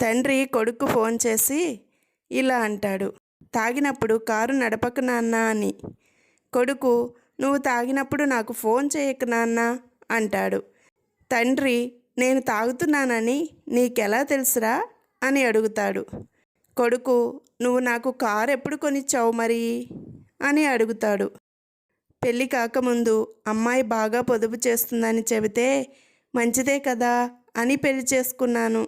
తండ్రి కొడుకు ఫోన్ చేసి ఇలా అంటాడు తాగినప్పుడు కారు నడపకు నాన్న అని. కొడుకు నువ్వు తాగినప్పుడు నాకు ఫోన్ చేయకు నాన్న అంటాడు. తండ్రి నేను తాగుతున్నానని నీకెలా తెలుసురా అని అడుగుతాడు. కొడుకు నువ్వు నాకు కారు ఎప్పుడు కొనిచ్చావు మరి అని అడుగుతాడు. పెళ్ళి కాకముందు అమ్మాయి బాగా పొదుపు చేస్తుందని చెబితే మంచిదే కదా అని పెళ్ళి చేసుకున్నాను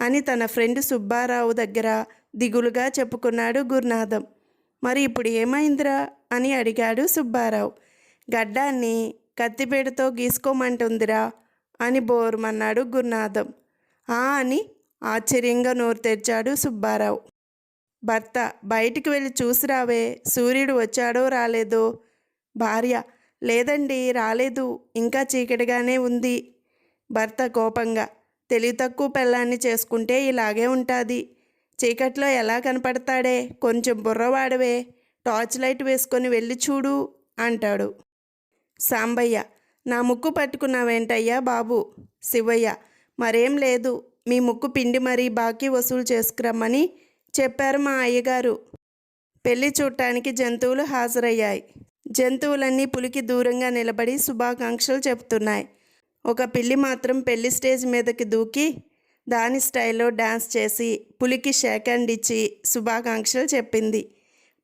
అని తన ఫ్రెండ్ సుబ్బారావు దగ్గర దిగులుగా చెప్పుకున్నాడు గురునాథం. మరి ఇప్పుడు ఏమైందిరా? అని అడిగాడు సుబ్బారావు. గడ్డాన్ని కత్తిపేటతో గీసుకోమంటుందిరా? అని బోరుమన్నాడు గురునాథం. ఆ అని ఆశ్చర్యంగా నోరు తెరిచాడు సుబ్బారావు. భర్త బయటికి వెళ్ళి చూసిరావే సూర్యుడు వచ్చాడో రాలేదో? భార్య లేదండి రాలేదు ఇంకా చీకటిగానే ఉంది. భర్త కోపంగా తెలివి తక్కువ పెళ్ళాన్ని చేసుకుంటే ఇలాగే ఉంటుంది. చీకట్లో ఎలా కనపడతాడే? కొంచెం బుర్రవాడవే. టార్చ్ లైట్ వేసుకొని వెళ్ళి చూడు అంటాడు. సాంబయ్య నా ముక్కు పట్టుకున్నావేంటయ్యా బాబు? శివయ్య మరేం లేదు. మీ ముక్కు పిండి మరీ బాకీ వసూలు చేసుకురమ్మని చెప్పారు మా అయ్యగారు. పెళ్ళి చూడటానికి జంతువులు హాజరయ్యాయి. జంతువులన్నీ పులికి దూరంగా నిలబడి శుభాకాంక్షలు చెప్తున్నాయి ఒక పిల్లి మాత్రం పెళ్ళి స్టేజ్ మీదకి దూకి దాని స్టైల్లో డాన్స్ చేసి పులికి షేక్ హ్యాండ్ ఇచ్చి శుభాకాంక్షలు చెప్పింది.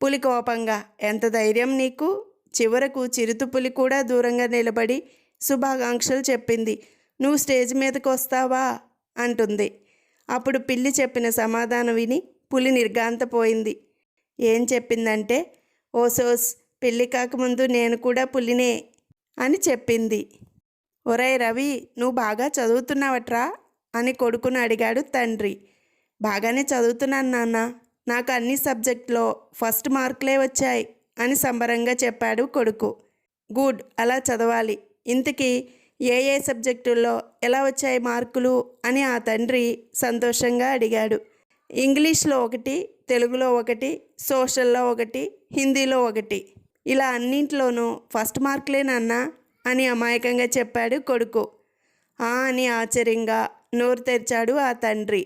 పులి కోపంగా ఎంత ధైర్యం నీకు? చివరకు చిరుత పులి కూడా దూరంగా నిలబడి శుభాకాంక్షలు చెప్పింది. నువ్వు స్టేజ్ మీదకి వస్తావా? అంటుంది. అప్పుడు పిల్లి చెప్పిన సమాధానం విని పులి నిర్గాంతపోయింది ఏం చెప్పిందంటే ఓసోస్ పెళ్ళి కాకముందు నేను కూడా పులినే అని చెప్పింది. ఒరేయ్ రవి నువ్వు బాగా చదువుతున్నావట్రా? అని కొడుకును అడిగాడు తండ్రి. బాగానే చదువుతున్నాను నాన్న నాకు అన్ని సబ్జెక్టులో ఫస్ట్ మార్కులే వచ్చాయి అని సంబరంగా చెప్పాడు కొడుకు. గుడ్ అలా చదవాలి. ఇంతకీ ఏ ఏ సబ్జెక్టుల్లో ఎలా వచ్చాయి మార్కులు? అని ఆ తండ్రి సంతోషంగా అడిగాడు. ఇంగ్లీష్లో ఒకటి తెలుగులో ఒకటి సోషల్లో ఒకటి హిందీలో ఒకటి. ఇలా అన్నింటిలోనూ ఫస్ట్ మార్కులేనన్నా అని అమాయకంగా చెప్పాడు కొడుకు. ఆ అని ఆశ్చర్యంగా నోరు తెరిచాడు ఆ తండ్రి.